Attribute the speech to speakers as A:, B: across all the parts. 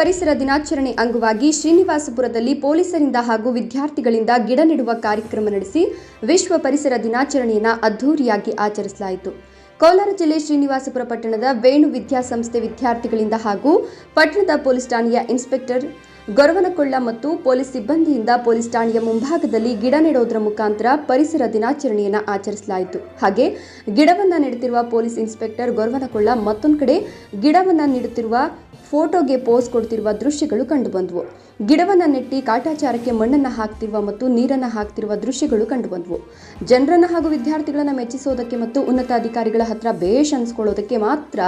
A: ಪರಿಸರ ದಿನಾಚರಣೆ ಅಂಗವಾಗಿ ಶ್ರೀನಿವಾಸಪುರದಲ್ಲಿ ಪೊಲೀಸರಿಂದ ಹಾಗೂ ವಿದ್ಯಾರ್ಥಿಗಳಿಂದ ಗಿಡ ನೆಡುವ ಕಾರ್ಯಕ್ರಮ ನಡೆಸಿ ವಿಶ್ವ ಪರಿಸರ ದಿನಾಚರಣೆಯನ್ನು ಅದ್ದೂರಿಯಾಗಿ ಆಚರಿಸಲಾಯಿತು. ಕೋಲಾರ ಜಿಲ್ಲೆ ಶ್ರೀನಿವಾಸಪುರ ಪಟ್ಟಣದ ವೇಣು ವಿದ್ಯಾಸಂಸ್ಥೆ ವಿದ್ಯಾರ್ಥಿಗಳಿಂದ ಹಾಗೂ ಪಟ್ಟಣದ ಪೊಲೀಸ್ ಠಾಣೆಯ ಇನ್ಸ್ಪೆಕ್ಟರ್ ಗೊರವನಕೊಳ್ಳ ಮತ್ತು ಪೊಲೀಸ್ ಸಿಬ್ಬಂದಿಯಿಂದ ಪೊಲೀಸ್ ಠಾಣೆಯ ಮುಂಭಾಗದಲ್ಲಿ ಗಿಡ ನೆಡೋದರ ಮುಖಾಂತರ ಪರಿಸರ ದಿನಾಚರಣೆಯನ್ನು ಆಚರಿಸಲಾಯಿತು. ಹಾಗೆ ಗಿಡವನ್ನು ನೆಡುತ್ತಿರುವ ಪೊಲೀಸ್ ಇನ್ಸ್ಪೆಕ್ಟರ್ ಗೊರವನಕೊಳ್ಳ ಮತ್ತೊಂದು ಕಡೆ ಗಿಡವನ್ನು ನೆಡುತ್ತಿರುವ ಫೋಟೋಗೆ ಪೋಸ್ ಕೊಡ್ತಿರುವ ದೃಶ್ಯಗಳು ಕಂಡುಬಂದವು ಗಿಡವನ್ನು ನೆಟ್ಟಿ ಕಾಟಾಚಾರಕ್ಕೆ ಮಣ್ಣನ್ನು ಹಾಕ್ತಿರುವ ಮತ್ತು ನೀರನ್ನು ಹಾಕ್ತಿರುವ ದೃಶ್ಯಗಳು ಕಂಡುಬಂದವು. ಜನರನ್ನು ಹಾಗೂ ವಿದ್ಯಾರ್ಥಿಗಳನ್ನು ಮೆಚ್ಚಿಸೋದಕ್ಕೆ ಮತ್ತು ಉನ್ನತ ಅಧಿಕಾರಿಗಳ ಹತ್ರ ಬೇಷ್ ಅನ್ಸ್ಕೊಳ್ಳೋದಕ್ಕೆ ಮಾತ್ರ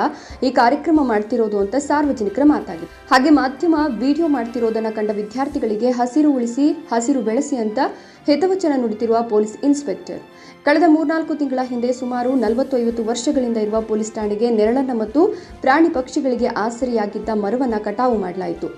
A: ಈ ಕಾರ್ಯಕ್ರಮ ಮಾಡ್ತಿರೋದು ಅಂತ ಸಾರ್ವಜನಿಕರ ಮಾತಾಗಿದೆ ಹಾಗೆ ಮಾಧ್ಯಮ ವಿಡಿಯೋ ಮಾಡ್ತಿರೋದನ್ನ ಕಂಡ ವಿದ್ಯಾರ್ಥಿಗಳಿಗೆ ಹಸಿರು ಉಳಿಸಿ, ಹಸಿರು ಬೆಳೆಸಿ ಅಂತ ಹಿತವಚನ ನುಡಿತಿರುವ ಪೊಲೀಸ್ ಇನ್ಸ್ಪೆಕ್ಟರ್. ಕಳೆದ ಮೂರ್ನಾಲ್ಕು ತಿಂಗಳ ಹಿಂದೆ ಸುಮಾರು ನಲವತ್ತು ಐವತ್ತು ವರ್ಷಗಳಿಂದ ಇರುವ ಪೊಲೀಸ್ ಠಾಣೆಗೆ ನೆರಳನ್ನ ಮತ್ತು ಪ್ರಾಣಿ ಪಕ್ಷಿಗಳಿಗೆ ಆಸರೆಯಾಗಿದ್ದ ಮರವನ್ನ ಕಟಾವು ಮಾಡಲಾಯಿತು.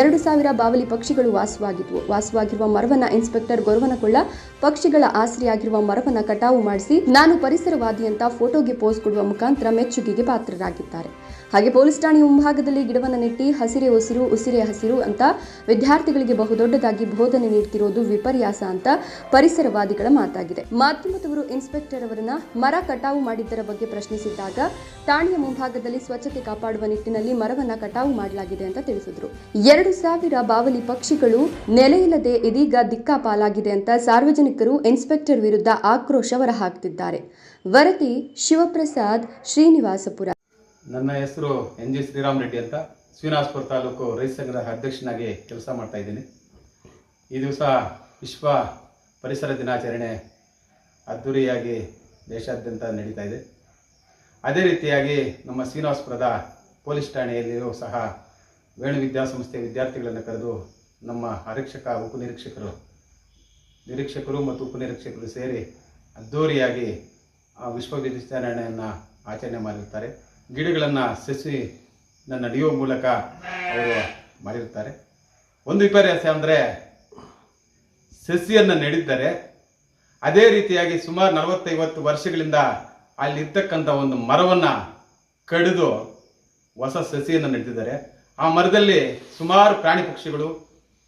A: ಎರಡು ಸಾವಿರ ಬಾವಲಿ ಪಕ್ಷಿಗಳು ವಾಸವಾಗಿದ್ವು. ವಾಸವಾಗಿರುವ ಮರವನ್ನ ಇನ್ಸ್ಪೆಕ್ಟರ್ ಗೊರವನಕೊಳ್ಳ ಪಕ್ಷಿಗಳ ಆಸರೆಯಾಗಿರುವ ಮರವನ್ನ ಕಟಾವು ಮಾಡಿಸಿ ನಾನು ಪರಿಸರವಾದಿ ಅಂತ ಫೋಟೋಗೆ ಪೋಸ್ ಕೊಡುವ ಮುಖಾಂತರ ಮೆಚ್ಚುಗೆಗೆ ಪಾತ್ರರಾಗಿದ್ದಾರೆ. ಹಾಗೆ ಪೊಲೀಸ್ ಠಾಣೆ ಮುಂಭಾಗದಲ್ಲಿ ಗಿಡವನ್ನು ನೆಟ್ಟಿ ಹಸಿರೆ ಉಸಿರು ಉಸಿರೆ ಹಸಿರು ಅಂತ ವಿದ್ಯಾರ್ಥಿಗಳಿಗೆ ಬಹುದೊಡ್ಡದಾಗಿ ಬೋಧನೆ ನೀಡ್ತಿರೋದು ವಿಪರ್ಯಾಸ ಅಂತ ಪರಿಸರವಾದಿಗಳ ಮಾತಾಗಿದೆ. ಮಾಧ್ಯಮದವರು ಇನ್ಸ್ಪೆಕ್ಟರ್ ಅವರನ್ನ ಮರ ಕಟಾವು ಮಾಡಿದ್ದರ ಬಗ್ಗೆ ಪ್ರಶ್ನಿಸಿದ್ದಾಗ ಠಾಣೆಯ ಮುಂಭಾಗದಲ್ಲಿ ಸ್ವಚ್ಛತೆ ಕಾಪಾಡುವ ನಿಟ್ಟಿನಲ್ಲಿ ಮರವನ್ನ ಕಟಾವು ಮಾಡಲಾಗಿದೆ ಅಂತ ತಿಳಿಸಿದ್ರು. ಎರಡು ಸಾವಿರ ಪಕ್ಷಿಗಳು ನೆಲೆಯಿಲ್ಲದೆ ಇದೀಗ ದಿಕ್ಕಾಪಾಲಾಗಿದೆ ಅಂತ ಸಾರ್ವಜನಿಕರು ಇನ್ಸ್ಪೆಕ್ಟರ್ ವಿರುದ್ಧ ಆಕ್ರೋಶ ಹೊರಹಾಕ್ತಿದ್ದಾರೆ. ವರದಿ ಶಿವಪ್ರಸಾದ್ ಶ್ರೀನಿವಾಸಪುರ.
B: ನನ್ನ ಹೆಸರು ಎನ್ ಜಿ ಶ್ರೀರಾಮ್ ರೆಡ್ಡಿ ಅಂತ ಶ್ರೀನಿವಾಸಪುರ ತಾಲೂಕು ರೈತ ಸಂಘದ ಅಧ್ಯಕ್ಷನಾಗಿ ಕೆಲಸ ಮಾಡ್ತಾ ಇದ್ದೀನಿ. ಈ ದಿವಸ ವಿಶ್ವ ಪರಿಸರ ದಿನಾಚರಣೆ ಅದ್ದೂರಿಯಾಗಿ ದೇಶಾದ್ಯಂತ ನಡೀತಾ ಇದೆ. ಅದೇ ರೀತಿಯಾಗಿ ನಮ್ಮ ಶ್ರೀನಿವಾಸಪುರದ ಪೊಲೀಸ್ ಠಾಣೆಯಲ್ಲಿಯೂ ಸಹ ವೇಣು ವಿದ್ಯಾಸಂಸ್ಥೆ ವಿದ್ಯಾರ್ಥಿಗಳನ್ನು ಕರೆದು ನಮ್ಮ ಆರಕ್ಷಕ, ಉಪನಿರೀಕ್ಷಕರು, ನಿರೀಕ್ಷಕರು ಮತ್ತು ಉಪನಿರೀಕ್ಷಕರು ಸೇರಿ ಅದ್ಧೂರಿಯಾಗಿ ಆ ವಿಶ್ವ ದಿನಾಚರಣೆಯನ್ನು ಆಚರಣೆ ಮಾಡಿರ್ತಾರೆ ಗಿಡಗಳನ್ನು ಸಸಿ ನಡೆಯುವ ಮೂಲಕ ಅವರು ಮಾಡಿರ್ತಾರೆ ಒಂದು ವಿಪರ್ಯಾಸ ಅಂದರೆ ಸಸಿಯನ್ನು ನೆಡಿದ್ದಾರೆ ಅದೇ ರೀತಿಯಾಗಿ ಸುಮಾರು ನಲವತ್ತೈವತ್ತು ವರ್ಷಗಳಿಂದ ಅಲ್ಲಿರ್ತಕ್ಕಂಥ ಒಂದು ಮರವನ್ನು ಕಡಿದು ಹೊಸ ಸಸಿಯನ್ನು ನೆಟ್ಟಿದ್ದಾರೆ ಆ ಮರದಲ್ಲಿ ಸುಮಾರು ಪ್ರಾಣಿ ಪಕ್ಷಿಗಳು,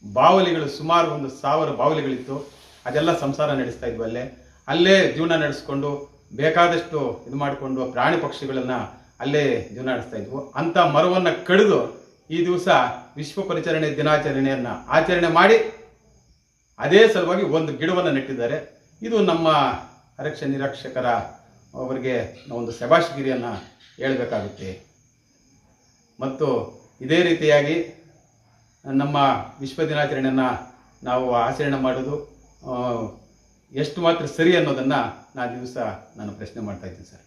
B: ಬಾವಲಿಗಳು ಸುಮಾರು ಒಂದು ಸಾವಿರ ಬಾವಲಿಗಳಿತ್ತು. ಅದೆಲ್ಲ ಸಂಸಾರ ನಡೆಸ್ತಾ ಇದ್ವು ಅಲ್ಲೇ. ಅಲ್ಲೇ ಜೀವನ ನಡೆಸ್ಕೊಂಡು, ಬೇಕಾದಷ್ಟು ಇದು ಮಾಡಿಕೊಂಡು ಪ್ರಾಣಿ ಪಕ್ಷಿಗಳನ್ನು ಅಲ್ಲೇ ಜೀವನ ನಡೆಸ್ತಾ ಇದ್ವು. ಅಂತ ಮರವನ್ನು ಕಡಿದು ಈ ದಿವಸ ವಿಶ್ವ ಪರಿಚರಣೆ ದಿನಾಚರಣೆಯನ್ನು ಆಚರಣೆ ಮಾಡಿ, ಅದೇ ಸಲುವಾಗಿ ಒಂದು ಗಿಡವನ್ನು ನೆಟ್ಟಿದ್ದಾರೆ. ಇದು ನಮ್ಮ ಅರಕ್ಷ ನಿರಕ್ಷಕರ ಅವರಿಗೆ ಒಂದು ಶಬಾಷ್ಗಿರಿಯನ್ನು ಹೇಳಬೇಕಾಗುತ್ತೆ. ಮತ್ತು ಇದೇ ರೀತಿಯಾಗಿ ನಮ್ಮ ವಿಶ್ವ ದಿನಾಚರಣೆಯನ್ನು ನಾವು ಆಚರಣೆ ಮಾಡೋದು ಎಷ್ಟು ಮಾತ್ರ ಸರಿ ಅನ್ನೋದನ್ನು ನಾನು ದಿವಸ ನಾನು ಪ್ರಶ್ನೆ ಮಾಡ್ತಾ ಇದ್ದೀನಿ ಸರ್.